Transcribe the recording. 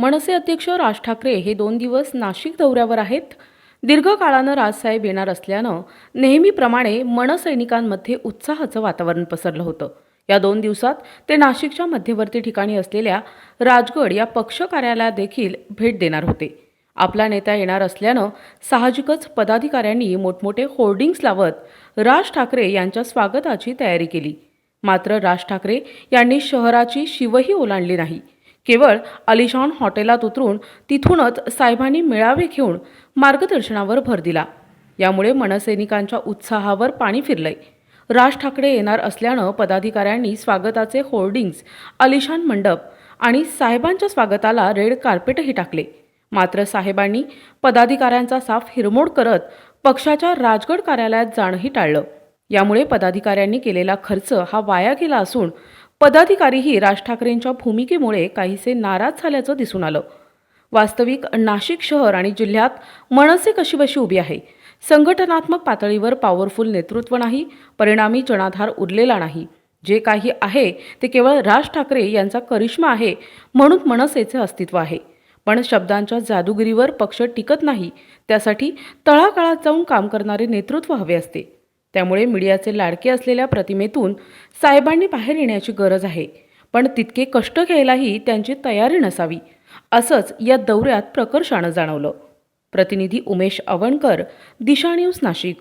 मनसे अध्यक्ष राज ठाकरे हे दोन दिवस नाशिक दौऱ्यावर आहेत. दीर्घकाळानं राजसाहेब येणार असल्यानं नेहमीप्रमाणे मनसैनिकांमध्ये उत्साहाचं वातावरण पसरलं होतं. या दोन दिवसात ते नाशिकच्या मध्यवर्ती ठिकाणी असलेल्या राजगड या पक्ष कार्यालयात देखील भेट देणार होते. आपला नेता येणार असल्यानं साहजिकच पदाधिकाऱ्यांनी मोठमोठे होर्डिंग्स लावत राज ठाकरे यांच्या स्वागताची तयारी केली. मात्र राज ठाकरे यांनी शहराची शिवही ओलांडली नाही. केवळ अलिशान हॉटेलात उतरून तिथूनच साहेबांनी मेळावे घेऊन मार्गदर्शनावर भर दिला. यामुळे मनसैनिकांच्या उत्साहावर पाणी फिरलंय. राज ठाकरे येणार असल्यानं पदाधिकाऱ्यांनी स्वागताचे होर्डिंग्ज अलिशान मंडप आणि साहेबांच्या स्वागताला रेड कार्पेटही टाकले. मात्र साहेबांनी पदाधिकाऱ्यांचा साफ हिरमोड करत पक्षाच्या राजगड कार्यालयात जाणंही टाळलं. यामुळे पदाधिकाऱ्यांनी केलेला खर्च हा वाया गेला असून पदाधिकारीही राज ठाकरेंच्या भूमिकेमुळे काहीसे नाराज झाल्याचं दिसून आलं. वास्तविक नाशिक शहर आणि जिल्ह्यात मनसे कशीबशी उभी आहे? संघटनात्मक पातळीवर पॉवरफुल नेतृत्व नाही परिणामी जनाधार उरलेला नाही. जे काही आहे ते केवळ राज ठाकरे यांचा करिश्मा आहे म्हणून मनसेचे अस्तित्व आहे. पण शब्दांच्या जादूगिरीवर पक्ष टिकत नाही त्यासाठी तळागाळात जाऊन काम करणारे नेतृत्व हवे असते. त्यामुळे मीडियाचे लाडके असलेल्या प्रतिमेतून साहेबांनी बाहेर येण्याची गरज आहे. पण तितके कष्ट घ्यायलाही त्यांची तयारी नसावी असंच या दौऱ्यात प्रकर्षानं जाणवलं. प्रतिनिधी उमेश अवणकर दिशा न्यूज नाशिक.